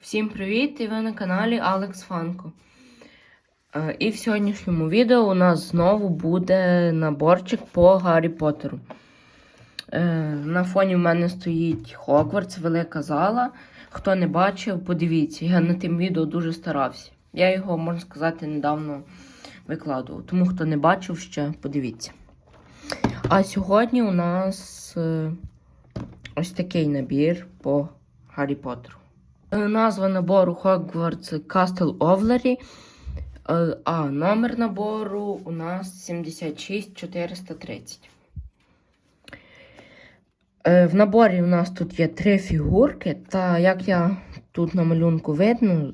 Всім привіт! І ви на каналі Алекс Фанко. Е, І в сьогоднішньому відео у нас знову буде наборчик по Гаррі Поттеру. Е, На фоні в мене стоїть Хогвартс, велика зала. Хто не бачив, подивіться. Я на тим відео дуже старався. Я його, можна сказати, недавно викладував. Тому хто не бачив ще, подивіться. А сьогодні у нас е, ось такий набір по Гаррі Поттеру. Е, Назва набору Hogwarts Castle Ovlery, Е, а номер набору у нас 76430. Е, В наборі у нас тут є три фігурки, та як я тут на малюнку видно,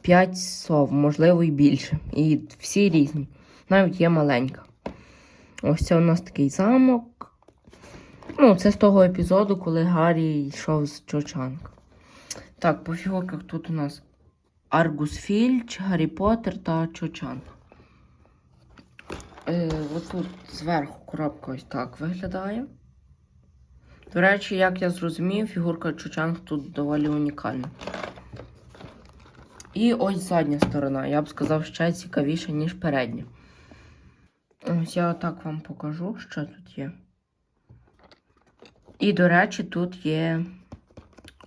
5 сов, можливо, і більше. І всі різні. Навіть є маленька. Ось це у нас такий замок. Ну, це з того епізоду, коли Гаррі йшов з Чочанка. Так, по фігурках тут у нас Аргус Фільч, Гаррі Поттер та Чочан. Е, отут зверху коробка ось так виглядає. До речі, як я зрозумів, фігурка Чочанг тут доволі унікальна. І ось задня сторона. Я б сказав, ще цікавіша, ніж передня. Ось я отак вам покажу, що тут є. І, до речі, тут є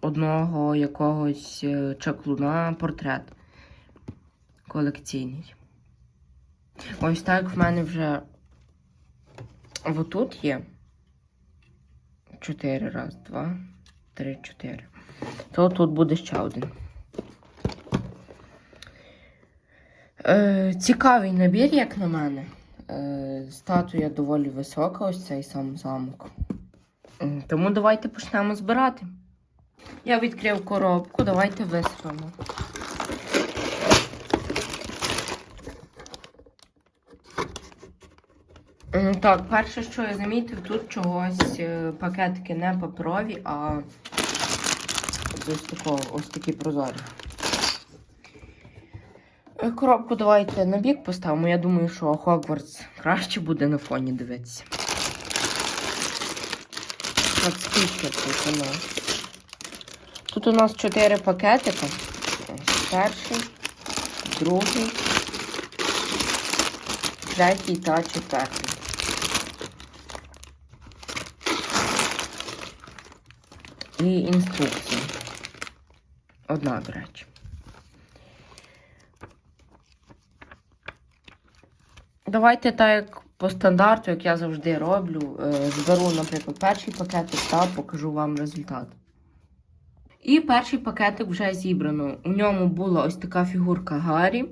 одного якогось е, чаклуна портрет колекційний. Ось так в мене вже отут є. Чотири раз, два, три, чотири. То тут буде ще один. Е, цікавий набір, як на мене. Е, статуя доволі висока, ось цей сам замок. Тому давайте почнемо збирати. Я відкрив коробку, давайте висипемо. Так, перше, що я замітив, тут чогось е, пакетики не паперові, а ось такого, ось такі прозорі. Е, Коробку давайте на бік поставимо. Я думаю, що Хогвартс краще буде на фоні дивитися. Так, скільки тут у нас? Тут у нас 4 пакетика. Ось Перший, другий, третій та четвертий. І інструкція. Одна, до речі. Давайте так як по стандарту, як я завжди роблю, е, зберу, наприклад, перший пакетик та покажу вам результат. І перший пакетик вже зібрано. У ньому була ось така фігурка Гаррі.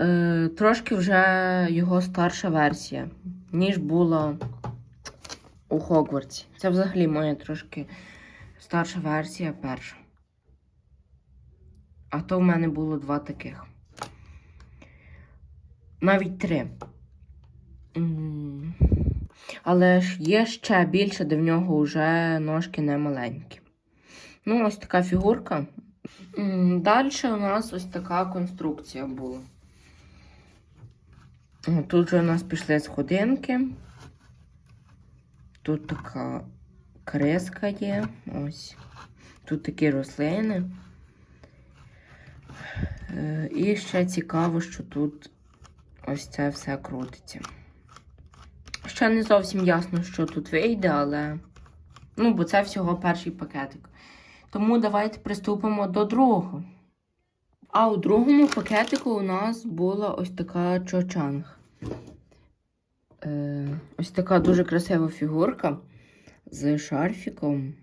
Е, трошки вже його старша версія, ніж була у Хогвартсі. Це взагалі моя трошки старша версія перша. А то в мене було два таких. Навіть три. Але ж є ще більше, де в нього вже ножки не маленькі. Ну, ось така фігурка. Далі у нас ось така конструкція була. Тут же у нас пішли сходинки. Тут така креска є. Ось. Тут такі рослини. Е, І ще цікаво, що тут ось це все крутиться. Ще не зовсім ясно, що тут вийде, але. Ну, бо це всього перший пакетик. Тому давайте приступимо до другого. А у другому пакетику у нас була ось така чочанг. Е, ось така дуже красива фігурка з шарфіком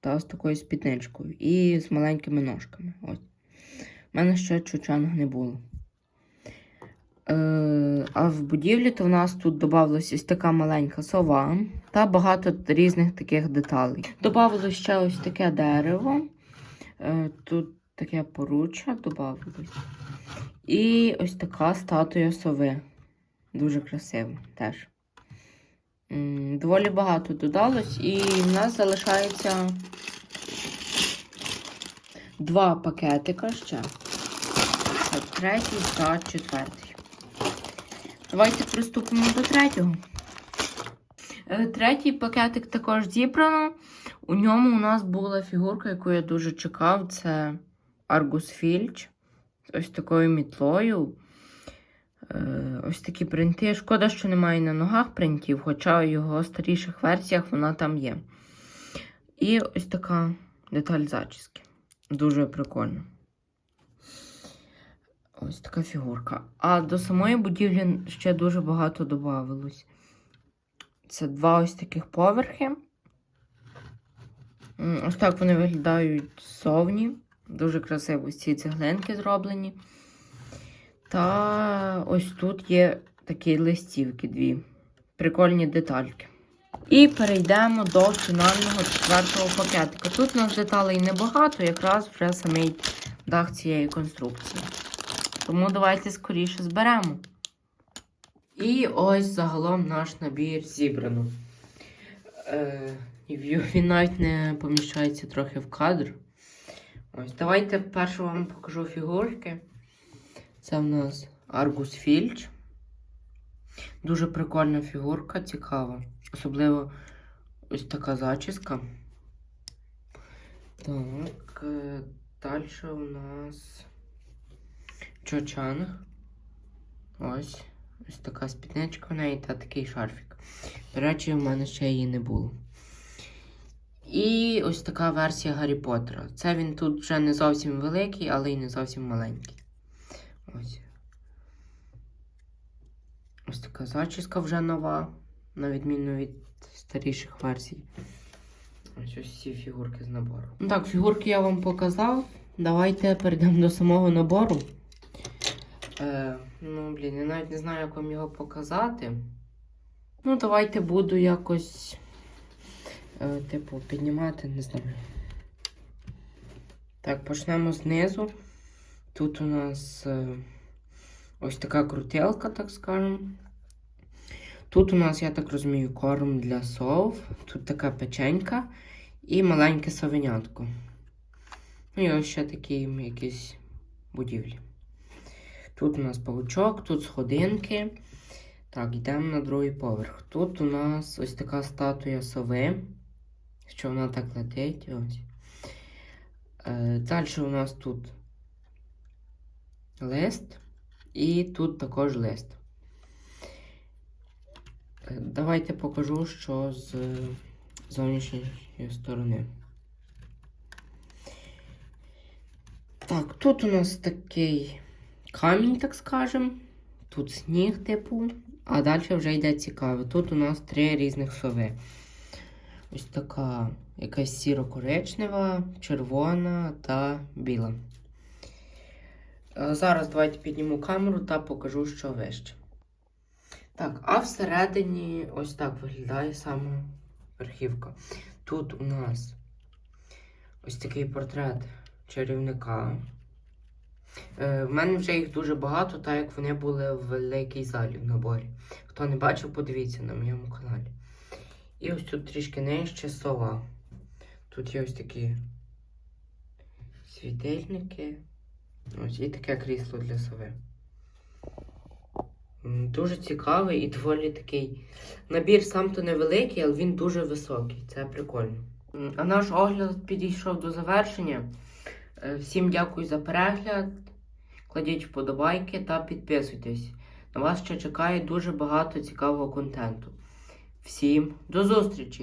та з такою спідничкою і з маленькими ножками. Ось. У мене ще чочанг не було. Е, а в будівлі то в нас тут додавалася ось така маленька сова та багато різних таких деталей. Добавилось ще ось таке дерево. Е, тут таке поруччя додавалось. І ось така статуя сови. Дуже красиво теж. Доволі багато додалось, і в нас залишається два пакетика ще. Третій та четвертий. Давайте приступимо до третього. Е, Третій пакетик також зібрано. У ньому у нас була фігурка, яку я дуже чекав. Це Argus Filch. Ось такою мітлою. Е, Ось такі принти. Шкода, що немає на ногах принтів, хоча в його старіших версіях вона там є. І ось така деталь зачіски. Дуже прикольно. Ось така фігурка. А до самої будівлі ще дуже багато додавалось. Це два ось таких поверхи. Ось так вони виглядають ззовні. Дуже красиво ось ці цеглинки зроблені. Та ось тут є такі листівки дві. Прикольні детальки. І перейдемо до фінального четвертого пакетика. Тут у нас деталей небагато, якраз вже самий дах цієї конструкції. Тому давайте скоріше зберемо. І ось загалом наш набір зібрано. Е, він навіть не поміщається трохи в кадр. Ось, давайте першу вам покажу фігурки. Це в нас Argus Filch. Дуже прикольна фігурка, цікава. Особливо ось така зачіска. Так, е, далі у нас Чочанг. Ось. Ось така спідничка в неї та такий шарфік. До речі, в мене ще її не було. І ось така версія Гаррі Поттера. Це він тут вже не зовсім великий, але й не зовсім маленький. Ось. Ось така зачіска вже нова, на відміну від старіших версій. Ось ось всі фігурки з набору. Ну так, фігурки я вам показав. Давайте перейдемо до самого набору. Е, ну, блін, я навіть не знаю, як вам його показати. Ну, давайте буду якось, е, типу, піднімати, не знаю. Так, почнемо знизу. Тут у нас е, ось така крутилка, так скажемо. Тут у нас, я так розумію, корм для сов. Тут така печенька і маленьке совенятко. Ну і ось ще такі якісь будівлі. Тут у нас паучок, тут сходинки. Так, йдемо на другий поверх. Тут у нас ось така статуя сови, що вона так летить. Ось. Е, далі у нас тут лист. І тут також лист. Е, Давайте покажу, що з зовнішньої сторони. Так, тут у нас такий камінь, так скажемо. Тут сніг, типу, а далі вже йде цікаве. Тут у нас три різних сови. Ось така якась сіро-коричнева, червона та біла. Е, Зараз давайте підніму камеру та покажу, що вище. Так, а всередині ось так виглядає саме верхівка. Тут у нас ось такий портрет чарівника. Е, в мене вже їх дуже багато, так як вони були в великій залі в наборі. Хто не бачив, подивіться на моєму каналі. І ось тут трішки нижче сова. Тут є ось такі світильники. Ось і таке крісло для сови. Дуже цікавий і доволі такий. Набір сам то невеликий, але він дуже високий. Це прикольно. А наш огляд підійшов до завершення. Е, Всім дякую за перегляд. Кладіть вподобайки та підписуйтесь. На вас ще чекає дуже багато цікавого контенту. Всім до зустрічі!